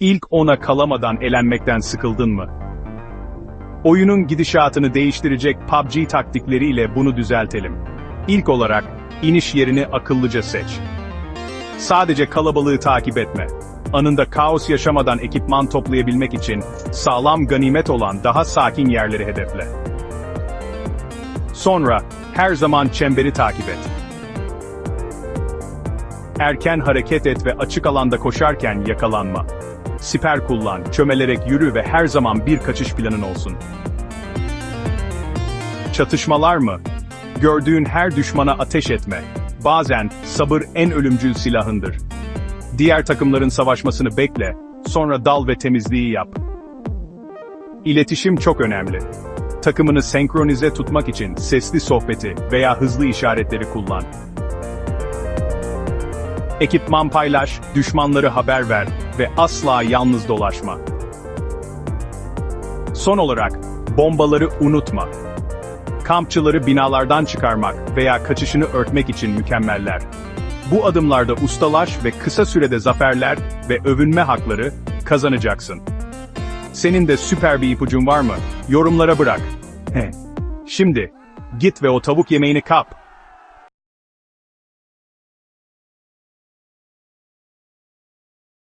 İlk ona kalamadan elenmekten sıkıldın mı? Oyunun gidişatını değiştirecek PUBG taktikleriyle bunu düzeltelim. İlk olarak, iniş yerini akıllıca seç. Sadece kalabalığı takip etme. Anında kaos yaşamadan ekipman toplayabilmek için, sağlam ganimet olan daha sakin yerleri hedefle. Sonra, her zaman çemberi takip et. Erken hareket et ve açık alanda koşarken yakalanma. Siper kullan, çömelerek yürü ve her zaman bir kaçış planın olsun. Çatışmalar mı? Gördüğün her düşmana ateş etme. Bazen sabır en ölümcül silahındır. Diğer takımların savaşmasını bekle, sonra dal ve temizliği yap. İletişim çok önemli. Takımını senkronize tutmak için sesli sohbeti veya hızlı işaretleri kullan. Ekipman paylaş, düşmanları haber ver ve asla yalnız dolaşma. Son olarak, bombaları unutma. Kampçıları binalardan çıkarmak veya kaçışını örtmek için mükemmeller. Bu adımlarda ustalaş ve kısa sürede zaferler ve övünme hakları kazanacaksın. Senin de süper bir ipucun var mı? Yorumlara bırak. Şimdi, git ve o tavuk yemeğini kap.